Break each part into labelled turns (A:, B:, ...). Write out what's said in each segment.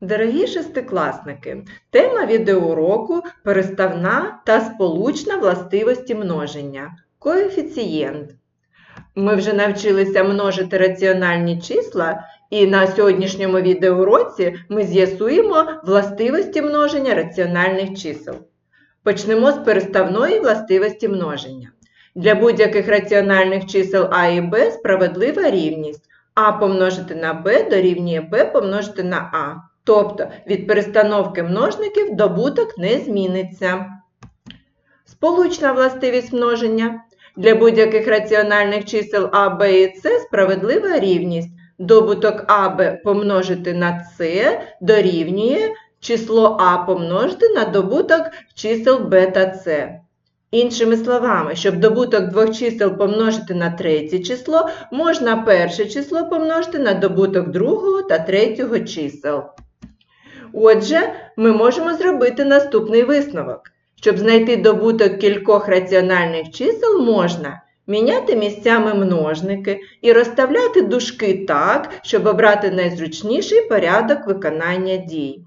A: Дорогі шестикласники, тема відеоуроку переставна та сполучна властивості множення. Коефіцієнт. Ми вже навчилися множити раціональні числа, і на сьогоднішньому відеоуроці ми з'ясуємо властивості множення раціональних чисел. Почнемо з переставної властивості множення. Для будь-яких раціональних чисел а і b справедлива рівність а помножити на b дорівнює b помножити на а. Тобто від перестановки множників добуток не зміниться. Сполучна властивість множення. Для будь-яких раціональних чисел а, b і c справедлива рівність. Добуток АБ помножити на С дорівнює число А помножити на добуток чисел Б та С. Іншими словами, щоб добуток двох чисел помножити на третє число, можна перше число помножити на добуток другого та третього чисел. Отже, ми можемо зробити наступний висновок. Щоб знайти добуток кількох раціональних чисел, можна міняти місцями множники і розставляти дужки так, щоб обрати найзручніший порядок виконання дій.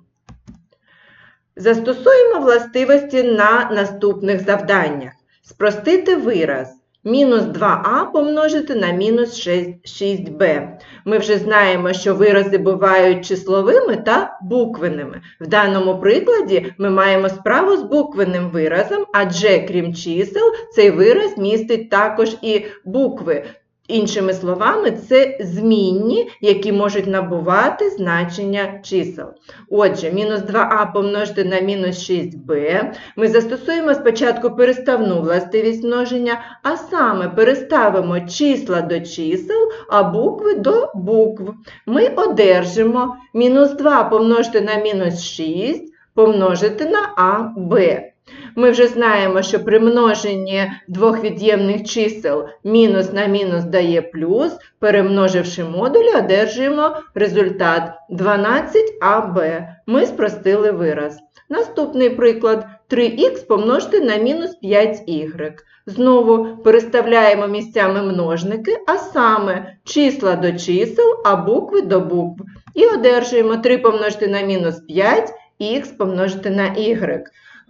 A: Застосуємо властивості на наступних завданнях. Спростити вираз. Мінус 2а помножити на мінус 6b. Ми вже знаємо, що вирази бувають числовими та буквеними. В даному прикладі ми маємо справу з буквенним виразом, адже крім чисел, цей вираз містить також і букви. Іншими словами, це змінні, які можуть набувати значення чисел. Отже, мінус 2а помножити на мінус 6b. Ми застосуємо спочатку переставну властивість множення, а саме переставимо числа до чисел, а букви до букв. Ми одержимо мінус 2 помножити на мінус 6 помножити на аб. Ми вже знаємо, що при множенні двох від'ємних чисел мінус на мінус дає плюс, перемноживши модулі, одержуємо результат 12аб. Ми спростили вираз. Наступний приклад 3х помножити на мінус 5y. Знову переставляємо місцями множники, а саме числа до чисел, а букви до букв. І одержуємо 3 помножити на мінус 5, х помножити на y.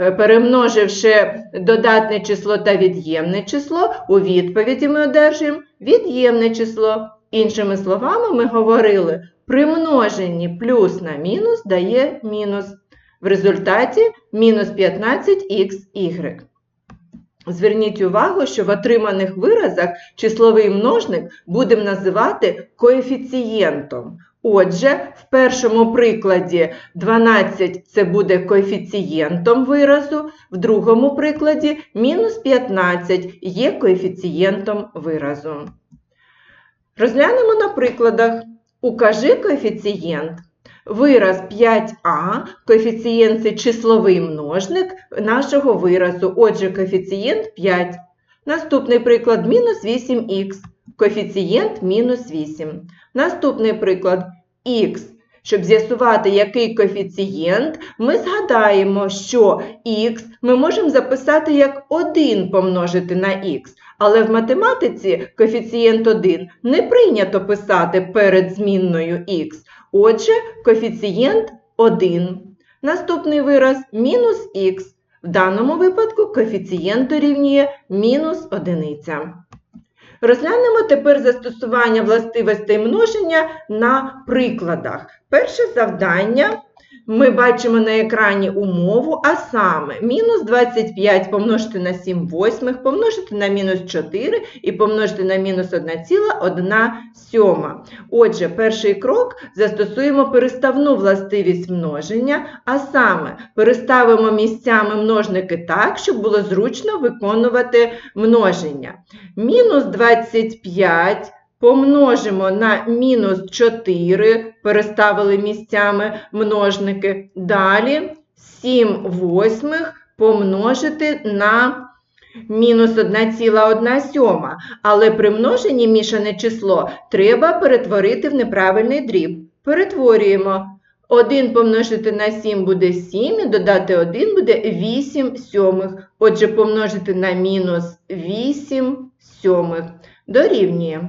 A: Перемноживши додатне число та від'ємне число, у відповіді ми одержуємо від'ємне число. Іншими словами, ми говорили, при множенні плюс на мінус дає мінус. В результаті мінус 15х. Зверніть увагу, що в отриманих виразах числовий множник будемо називати коефіцієнтом. Отже, в першому прикладі 12 це буде коефіцієнтом виразу, в другому прикладі мінус 15 є коефіцієнтом виразу. Розглянемо на прикладах. Укажи коефіцієнт. Вираз 5а, коефіцієнт це числовий множник нашого виразу, отже, коефіцієнт 5. Наступний приклад мінус 8х, коефіцієнт мінус 8. Наступний приклад х. Щоб з'ясувати, який коефіцієнт, ми згадаємо, що х ми можемо записати як 1 помножити на х. Але в математиці коефіцієнт 1 не прийнято писати перед змінною х. Отже, коефіцієнт 1. Наступний вираз мінус х. В даному випадку коефіцієнт дорівнює мінус 1. Розглянемо тепер застосування властивостей множення на прикладах. Перше завдання. Ми бачимо на екрані умову, а саме мінус 25 помножити на 7 восьмих, помножити на мінус 4 і помножити на мінус 1,1 сьома. Отже, перший крок застосуємо переставну властивість множення, а саме переставимо місцями множники так, щоб було зручно виконувати множення. Мінус 25 Помножимо на мінус 4, переставили місцями множники. Далі 7 восьмих помножити на мінус 1,1 сьома. Але при множенні мішане число треба перетворити в неправильний дріб. Перетворюємо. 1 помножити на 7 буде 7, і додати 1 буде 8 сьомих. Отже, помножити на мінус 8 сьомих. Дорівнює.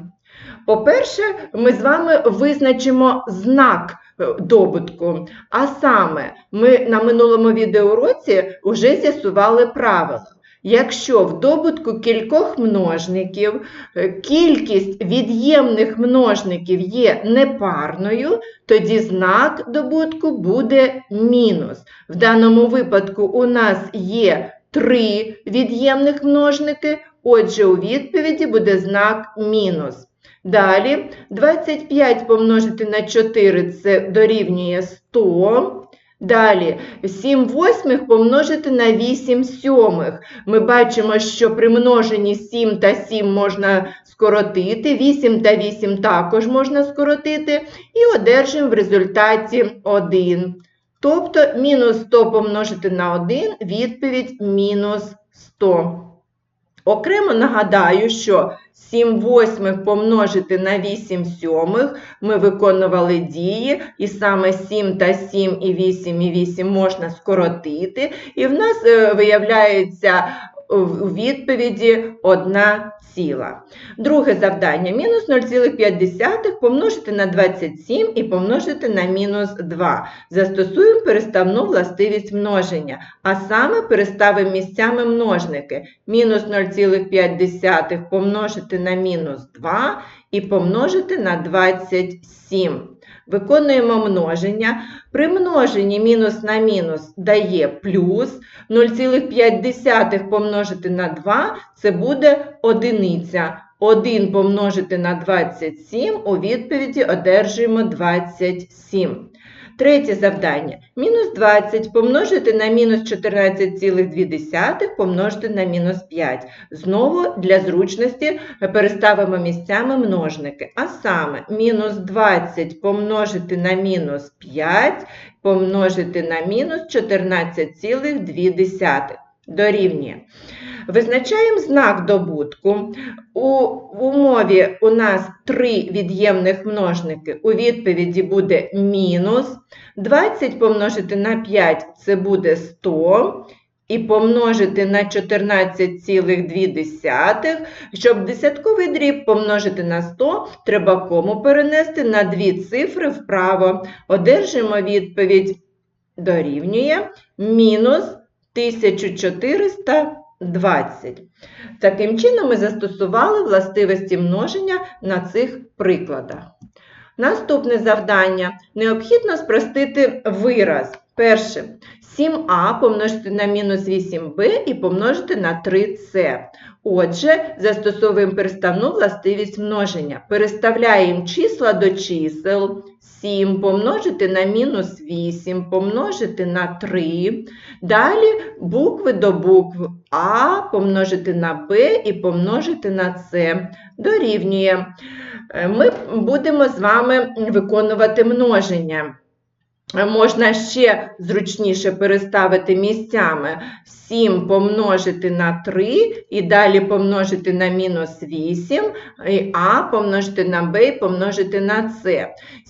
A: По-перше, ми з вами визначимо знак е, добутку. А саме, ми на минулому відеоуроці вже з'ясували правило. Якщо в добутку кількох множників е, кількість від'ємних множників є непарною, тоді знак добутку буде мінус. В даному випадку у нас є три від'ємних множники, отже, у відповіді буде знак мінус. Далі 25 помножити на 4 це дорівнює 100. Далі 7 восьмих помножити на 8 сьомих. Ми бачимо, що при множенні 7 та 7 можна скоротити, 8 та 8 також можна скоротити, і одержимо в результаті 1. Тобто мінус 100 помножити на 1, відповідь мінус 100. Окремо нагадаю, що 7 восьмих помножити на 8 сьомих. Ми виконували дії, і саме 7 та 7 і 8 і 8 можна скоротити, і в нас е, виявляється у відповіді 1 ціла. Друге завдання мінус 0,5 помножити на 27 і помножити на мінус 2. Застосуємо переставну властивість множення, а саме переставимо місцями множники. Мінус 0,5 помножити на мінус 2 і помножити на 27. Виконуємо множення. При множенні мінус на мінус дає плюс. 0,5 помножити на 2 це буде одиниця. 1 помножити на 27, у відповіді одержуємо 27. Третє завдання. Мінус 20 помножити на мінус 14,2 помножити на мінус 5. Знову для зручності переставимо місцями множники. А саме, мінус 20 помножити на мінус 5 помножити на мінус 14,2 дорівнює. Визначаємо знак добутку. У умові у нас три від'ємних множники. У відповіді буде мінус. 20 помножити на 5 це буде 100. І помножити на 14,2. Щоб десятковий дріб помножити на 100, треба кому перенести на дві цифри вправо. Одержимо відповідь дорівнює мінус 1420. Таким чином, ми застосували властивості множення на цих прикладах. Наступне завдання. Необхідно спростити вираз. Перше. 7а помножити на мінус 8b і помножити на 3c. Отже, застосовуємо переставну властивість множення. Переставляємо числа до чисел. 7 помножити на мінус 8, помножити на 3. Далі букви до букв А помножити на Б і помножити на С. Дорівнює. Ми будемо з вами виконувати множення. Можна ще зручніше переставити місцями 7 помножити на 3 і далі помножити на мінус 8, і А помножити на Б і помножити на С.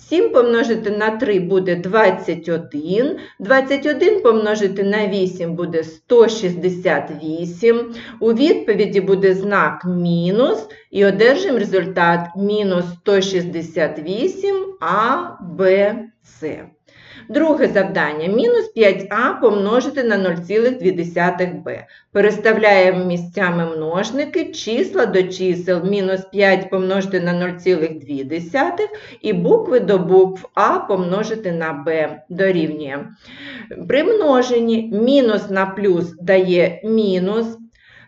A: 7 помножити на 3 буде 21, 21 помножити на 8 буде 168. У відповіді буде знак мінус і одержимо результат мінус 168 А, Б, С. Друге завдання. Мінус 5а помножити на 0,2b. Переставляємо місцями множники, числа до чисел. Мінус 5 помножити на 0,2 і букви до букв А помножити на b дорівнює. При множенні мінус на плюс дає мінус.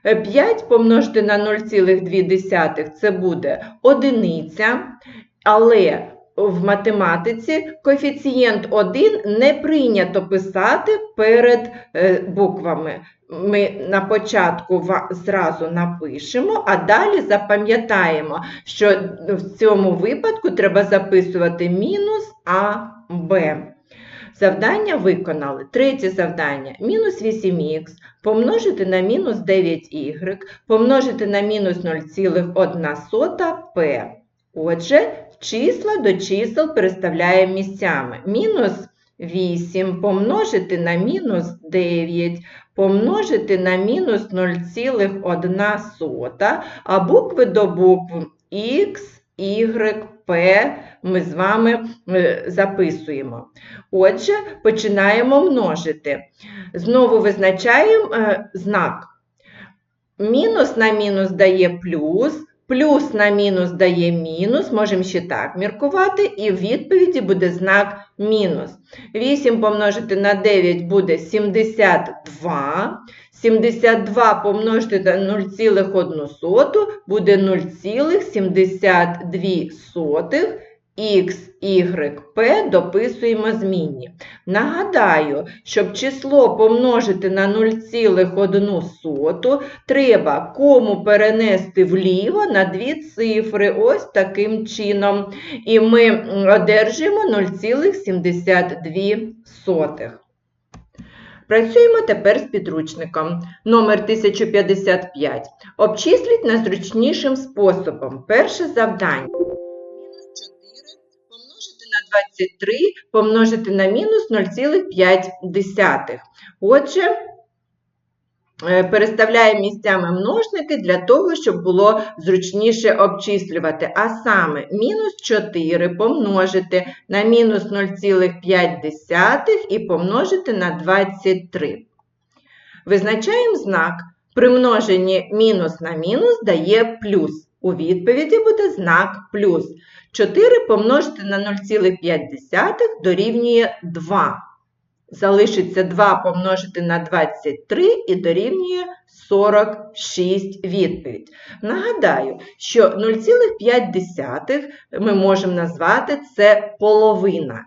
A: 5 помножити на 0,2 це буде одиниця, але в математиці коефіцієнт 1 не прийнято писати перед е, буквами. Ми на початку зразу напишемо, а далі запам'ятаємо, що в цьому випадку треба записувати мінус А, Б. Завдання виконали. Третє завдання. Мінус 8х помножити на мінус 9y, помножити на мінус 0,1 p. Отже, числа до чисел переставляємо місцями. Мінус 8 помножити на мінус 9, помножити на мінус 0,1, а букви до букв Х, y, p ми з вами е, записуємо. Отже, починаємо множити. Знову визначаємо е, знак. Мінус на мінус дає плюс, плюс на мінус дає мінус, можемо ще так міркувати, і в відповіді буде знак мінус. 8 помножити на 9 буде 72. 72 помножити на 0,1 буде 0,72. Х, Y, P дописуємо змінні. Нагадаю, щоб число помножити на 0,1 треба кому перенести вліво на дві цифри, ось таким чином. І ми одержимо 0,72. Працюємо тепер з підручником. Номер 1055. Обчисліть найзручнішим способом. Перше завдання. 23 помножити на мінус 0,5. Отже, е, переставляємо місцями множники для того, щоб було зручніше обчислювати. А саме, мінус 4 помножити на мінус 0,5 і помножити на 23. Визначаємо знак. При множенні мінус на мінус дає плюс. У відповіді буде знак плюс. 4 помножити на 0,5 дорівнює 2. Залишиться 2 помножити на 23 і дорівнює 46 відповідь. Нагадаю, що 0,5 ми можемо назвати це половина.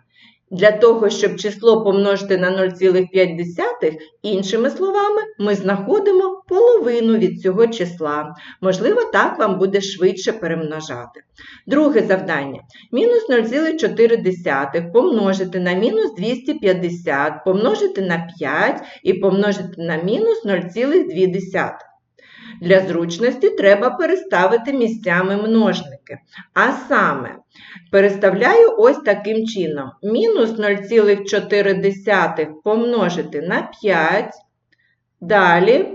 A: Для того, щоб число помножити на 0,5, іншими словами, ми знаходимо половину від цього числа. Можливо, так вам буде швидше перемножати. Друге завдання. Мінус 0,4 помножити на мінус 250, помножити на 5 і помножити на мінус 0,2. Для зручності треба переставити місцями множники. А саме, переставляю ось таким чином. Мінус 0,4 помножити на 5. Далі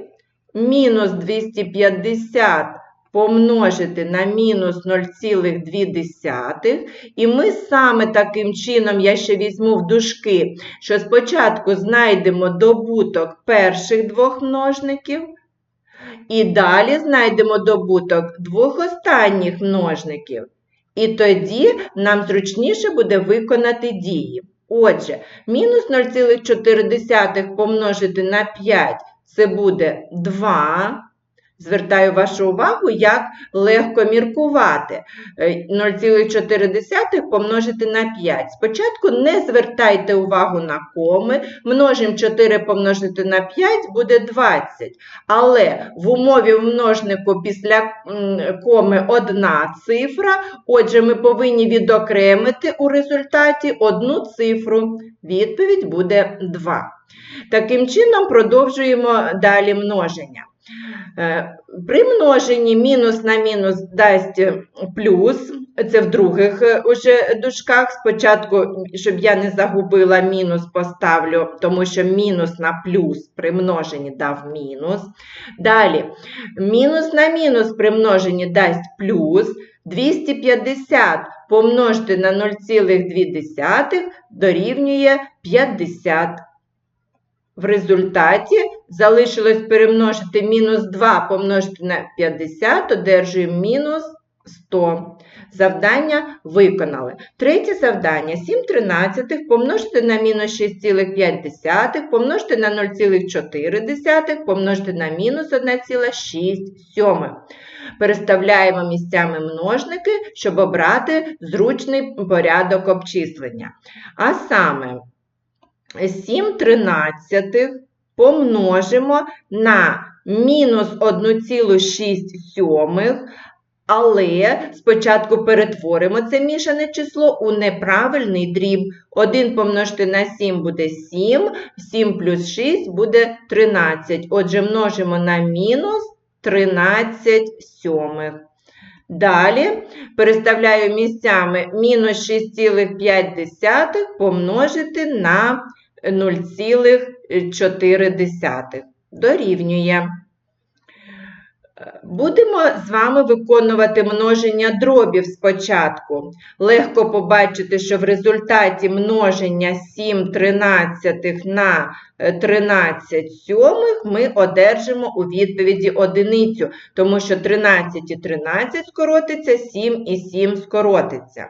A: мінус 250 помножити на мінус 0,2. І ми саме таким чином, я ще візьму в дужки, що спочатку знайдемо добуток перших двох множників. І далі знайдемо добуток двох останніх множників. І тоді нам зручніше буде виконати дії. Отже, мінус 0,4 помножити на 5 це буде 2. Звертаю вашу увагу, як легко міркувати. 0,4 помножити на 5. Спочатку не звертайте увагу на коми. Множимо 4 помножити на 5 буде 20. Але в умові множнику після коми одна цифра. Отже, ми повинні відокремити у результаті одну цифру. Відповідь буде 2. Таким чином, продовжуємо далі множення. Е, при множенні мінус на мінус дасть плюс, це в других е, уже дужках. Спочатку, щоб я не загубила мінус, поставлю, тому що мінус на плюс при множенні дав мінус. Далі, мінус на мінус при множенні дасть плюс. 250 помножити на 0,2 дорівнює 50. В результаті залишилось перемножити мінус 2 помножити на 50, одержуємо мінус 100. Завдання виконали. Третє завдання 7 тринадцятих помножити на мінус 6,5, помножити на 0,4, помножити на мінус 1,6. Переставляємо місцями множники, щоб обрати зручний порядок обчислення. А саме 7 тринадцятих помножимо на мінус 1,6, але спочатку перетворимо це мішане число у неправильний дріб. 1 помножити на 7 буде 7, 7 плюс 6 буде 13. Отже, множимо на мінус 13 сьомих. Далі переставляю місцями мінус 6,5 помножити на 0,4 дорівнює. Будемо з вами виконувати множення дробів спочатку. Легко побачити, що в результаті множення 7 тринадцятих на е, 13 сьомих ми одержимо у відповіді одиницю, тому що 13 і 13 скоротиться, 7 і 7 скоротиться.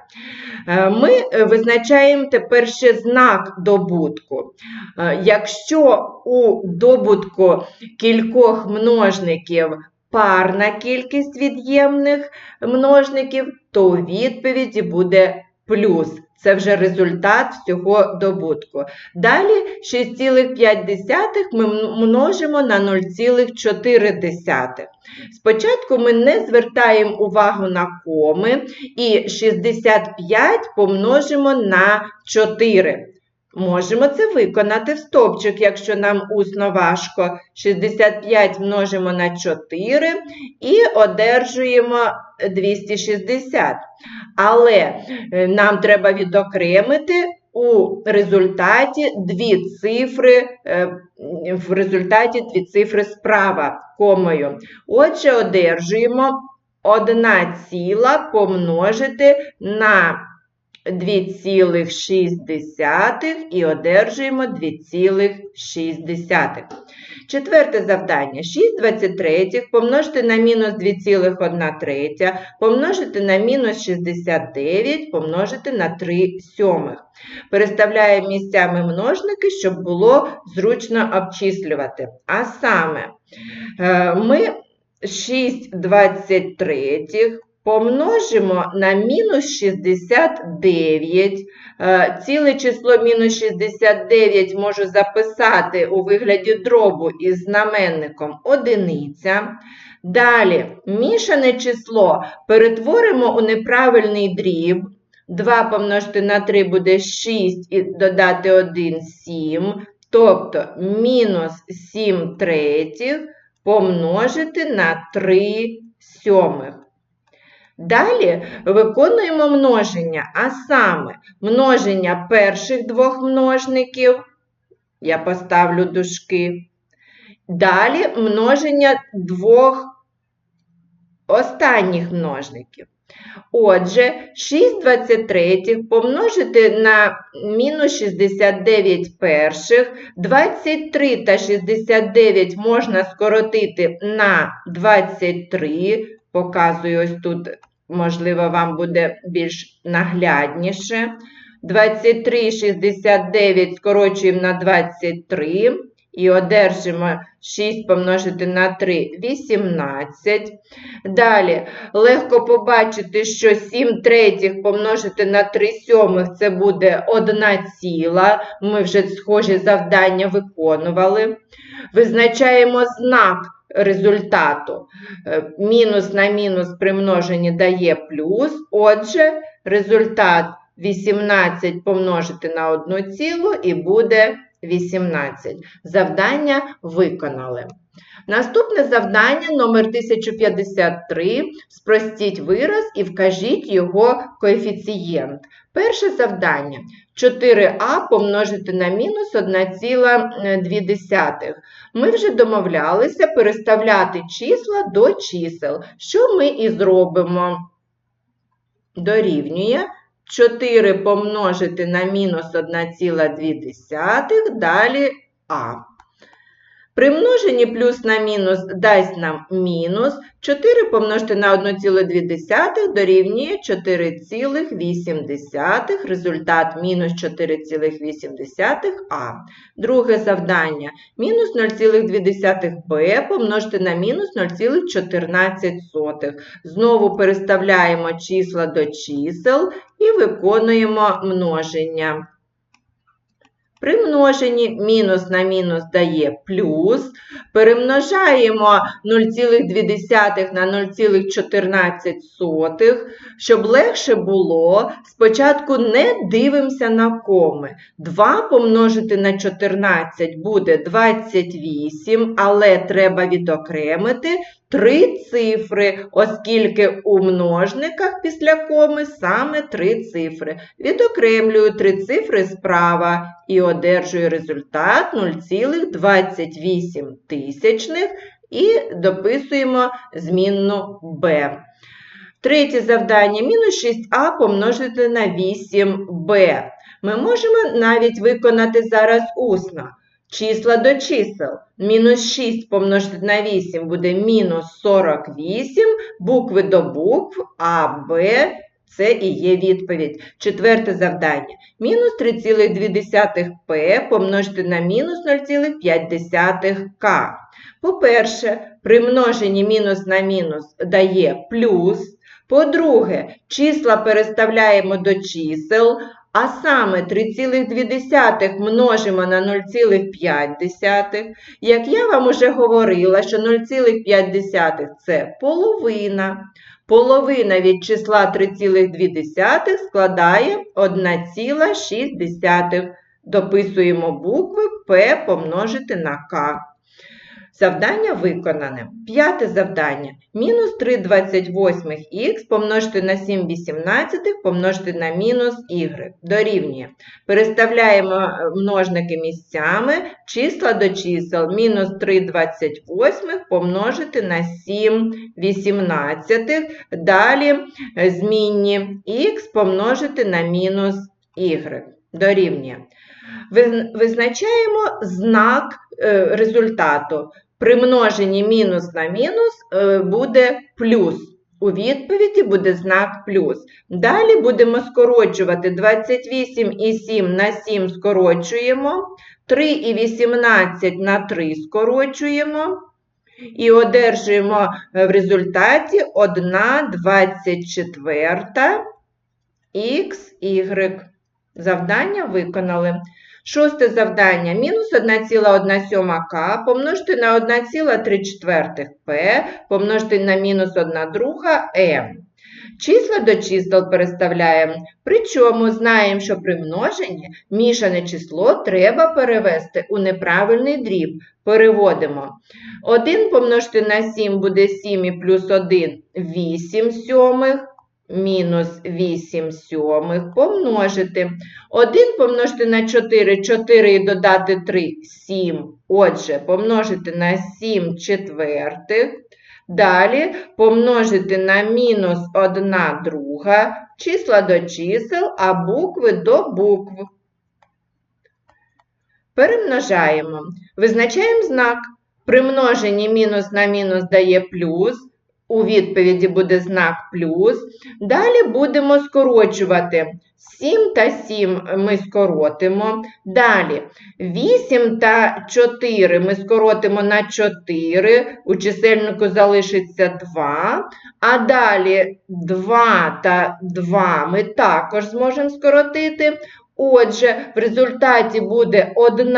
A: Е, Ми е, визначаємо тепер ще знак добутку. Е, Якщо у добутку кількох множників парна кількість від'ємних множників, то у відповіді буде плюс. Це вже результат всього добутку. Далі 6,5 ми множимо на 0,4. Спочатку ми не звертаємо увагу на коми і 65 помножимо на 4. Можемо це виконати в стовпчик, якщо нам усно важко. 65 множимо на 4 і одержуємо 260. Але е, нам треба відокремити у результаті дві цифри, е, в результаті дві цифри справа комою. Отже, одержуємо 1 ціла помножити на 2,6 і одержуємо 2,6. Четверте завдання. 6 23 помножити на мінус 2,1 третя, помножити на мінус 69, помножити на 3 сьомих. Переставляємо місцями множники, щоб було зручно обчислювати. А саме, е, ми 6 23 помножимо на мінус 69. Е, Ціле число мінус 69 можу записати у вигляді дробу із знаменником одиниця. Далі мішане число перетворимо у неправильний дріб. 2 помножити на 3 буде 6 і додати 1 7. Тобто мінус 7 третіх помножити на 3 сьомих. Далі виконуємо множення, а саме множення перших двох множників, я поставлю дужки. Далі множення двох останніх множників. Отже, 6 23 помножити на мінус 69 перших, 23 та 69 можна скоротити на 23, показую ось тут, можливо, вам буде більш наглядніше. 23,69 скорочуємо на 23 і одержимо 6 помножити на 3 18. Далі легко побачити, що 7 третіх помножити на 3 сьомих це буде 1 ціла. Ми вже схожі завдання виконували. Визначаємо знак результату. Е, Мінус на мінус при множенні дає плюс. Отже, результат 18 помножити на 1 цілу і буде 18. Завдання виконали. Наступне завдання номер 1053. Спростіть вираз і вкажіть його коефіцієнт. Перше завдання 4а помножити на мінус 1,2. Ми вже домовлялися переставляти числа до чисел. Що ми і зробимо? Дорівнює 4 помножити на мінус 1,2, далі а. При множенні плюс на мінус дасть нам мінус. 4 помножити на 1,2 дорівнює 4,8. Результат мінус 4,8а. Друге завдання. Мінус 0,2b помножити на мінус 0,14. Знову переставляємо числа до чисел і виконуємо множення. При множенні мінус на мінус дає плюс. Перемножаємо 0,2 на 0,14, щоб легше було, спочатку не дивимося на коми. 2 помножити на 14 буде 28, але треба відокремити три цифри, оскільки у множниках після коми саме три цифри. Відокремлюю три цифри справа і одержую результат 0,28 тисячних і дописуємо змінну b. Третє завдання мінус 6а помножити на 8b. Ми можемо навіть виконати зараз усно. Числа до чисел. Мінус 6 помножити на 8 буде мінус 48, букви до букв, а Б це і є відповідь. Четверте завдання. Мінус 3,2П помножити на мінус 0,5К. По-перше, при множенні мінус на мінус дає плюс. По-друге, числа переставляємо до чисел, а саме 3,2 множимо на 0,5. Як я вам уже говорила, що 0,5 це половина. Половина від числа 3,2 складає 1,6. Дописуємо букви П помножити на К. Завдання виконане. П'яте завдання. Мінус 3,28х помножити на 7,18 помножити на мінус y. Дорівнює. Переставляємо е, множники місцями, числа до чисел. Мінус 3,28 помножити на 7,18. Далі е, змінні х помножити на мінус y. Дорівнює. Визначаємо знак результату. При множенні мінус на мінус е, буде плюс. У відповіді буде знак плюс. Далі будемо скорочувати 28,7 на 7 скорочуємо, 3,18 на 3 скорочуємо. І одержуємо в результаті 1,24 xy. Завдання виконали. Шосте завдання. Мінус 1,1 к помножити на 1,3 П помножити на мінус 1 друга М. Числа до чисел переставляємо. Причому знаємо, що при множенні мішане число треба перевести у неправильний дріб. Переводимо. 1 помножити на 7 буде 7 і плюс 1 8 сьомих мінус 8 сьомих помножити. 1 помножити на 4, 4 і додати 3 7. Отже, помножити на 7 четвертих. Далі помножити на мінус 1 друга, числа до чисел, а букви до букв. Перемножаємо. Визначаємо знак. При множенні мінус на мінус дає плюс. У відповіді буде знак плюс. Далі будемо скорочувати 7 та 7 ми скоротимо. Далі 8 та 4 ми скоротимо на 4, у чисельнику залишиться 2. А далі 2 та 2 ми також зможемо скоротити. Отже, в результаті буде 1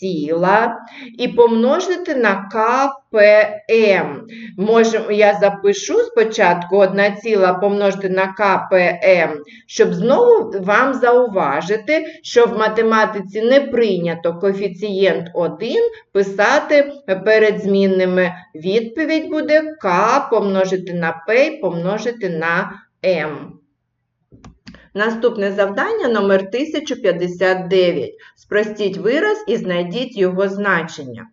A: ціла і помножити на КПМ. Можемо, я запишу спочатку 1 ціла помножити на КПМ, щоб знову вам зауважити, що в математиці не прийнято коефіцієнт 1 писати перед змінними. Відповідь буде К помножити на П помножити на М. Наступне завдання номер 1059. Спростіть вираз і знайдіть його значення.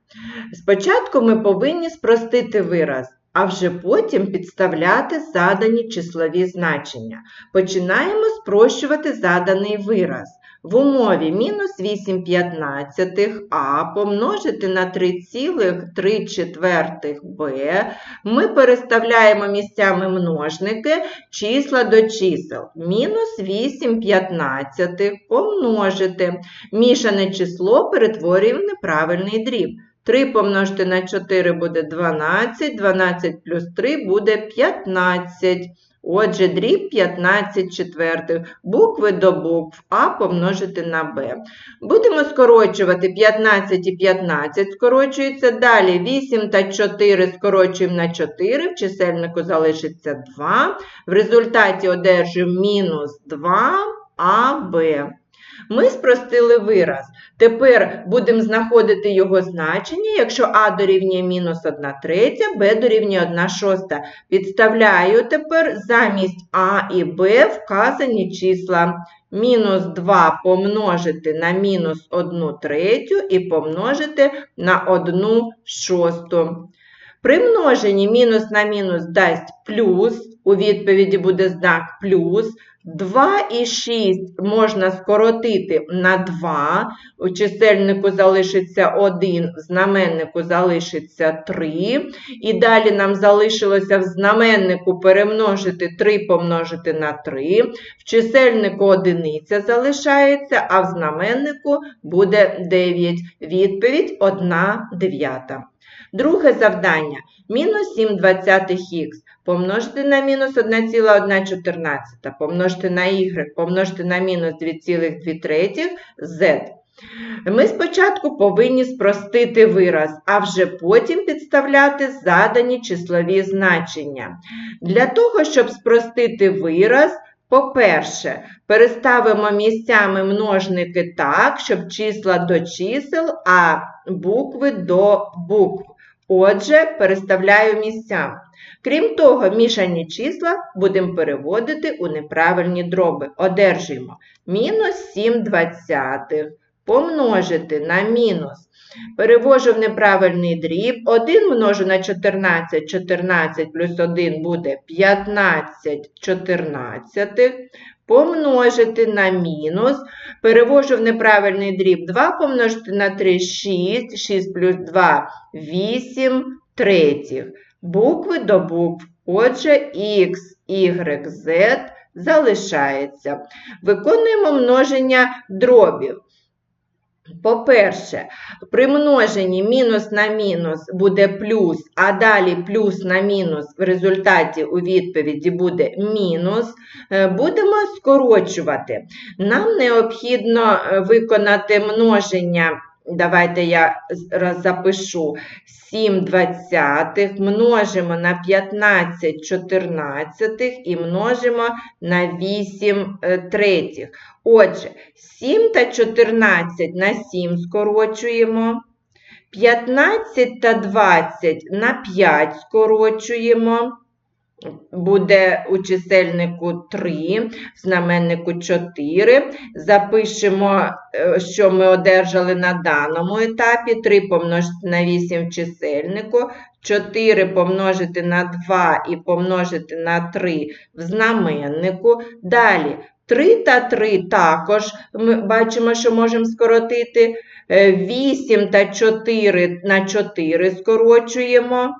A: Спочатку ми повинні спростити вираз, а вже потім підставляти задані числові значення. Починаємо спрощувати заданий вираз. В умові мінус 8 п'ятнадцятих а помножити на 3,3 четвертих b ми переставляємо місцями множники числа до чисел. Мінус 8 п'ятнадцятих помножити. Мішане число перетворюємо в неправильний дріб. 3 помножити на 4 буде 12, 12 плюс 3 буде 15. Отже, дріб 15 четвертих, букви до букв А помножити на Б. Будемо скорочувати 15 і 15 скорочується. Далі 8 та 4 скорочуємо на 4, в чисельнику залишиться 2. В результаті одержуємо мінус 2 АБ. Ми спростили вираз. Тепер будемо знаходити його значення, якщо А дорівнює мінус 1 третя, Б дорівнює 1 шоста. Підставляю тепер замість А і Б вказані числа. Мінус 2 помножити на мінус 1 третю і помножити на 1 шосту. При множенні мінус на мінус дасть плюс, у відповіді буде знак плюс. 2 і 6 можна скоротити на 2, у чисельнику залишиться 1, в знаменнику залишиться 3. І далі нам залишилося в знаменнику перемножити 3 помножити на 3. В чисельнику одиниця залишається, а в знаменнику буде 9. Відповідь 1 дев'ята. Друге завдання. Мінус 7 двадцятих х. Помножити на мінус 1,114. Помножити на y. Помножити на мінус 2,2 третіх z. Ми спочатку повинні спростити вираз, а вже потім підставляти задані числові значення. Для того, щоб спростити вираз, по-перше, переставимо місцями множники так, щоб числа до чисел, а букви до букв. Отже, переставляю місця. Крім того, мішані числа будемо переводити у неправильні дроби. Одержуємо мінус 7 двадцятих помножити на мінус. Перевожу в неправильний дріб. 1 множу на 14, 14 плюс 1 буде 15 чотирнадцятих. Помножити на мінус. Перевожу в неправильний дріб 2 помножити на 3 6, 6 плюс 2 8 третіх. Букви до букв. Отже, X, Y, Z залишається. Виконуємо множення дробів. По-перше, при множенні мінус на мінус буде плюс, а далі плюс на мінус в результаті у відповіді буде мінус. Е, Будемо скорочувати. Нам необхідно е, виконати множення. Давайте я запишу 7 двадцятих, множимо на 15 чотирнадцятих і множимо на 8 е, третіх. Отже, 7 та 14 на 7 скорочуємо. 15 та 20 на 5 скорочуємо. Буде у чисельнику 3, в знаменнику 4. Запишемо, е, що ми одержали на даному етапі. 3 помножити на 8 в чисельнику, 4 помножити на 2 і помножити на 3 в знаменнику. Далі 3 та 3 також ми бачимо, що можемо скоротити. Е, 8 та 4 на 4 скорочуємо.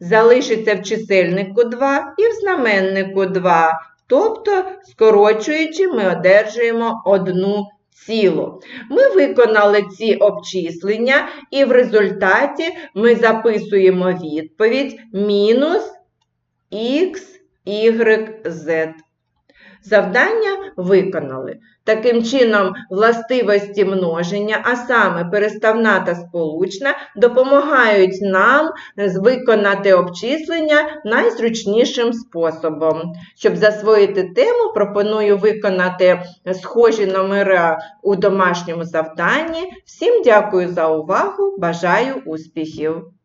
A: Залишиться в чисельнику 2 і в знаменнику 2. Тобто, скорочуючи, ми одержуємо одну цілу. Ми виконали ці обчислення, і в результаті ми записуємо відповідь мінус х, y, z. Завдання виконали. Таким чином, властивості множення, а саме переставна та сполучна, допомагають нам виконати обчислення найзручнішим способом. Щоб засвоїти тему, пропоную виконати схожі номера у домашньому завданні. Всім дякую за увагу! Бажаю успіхів!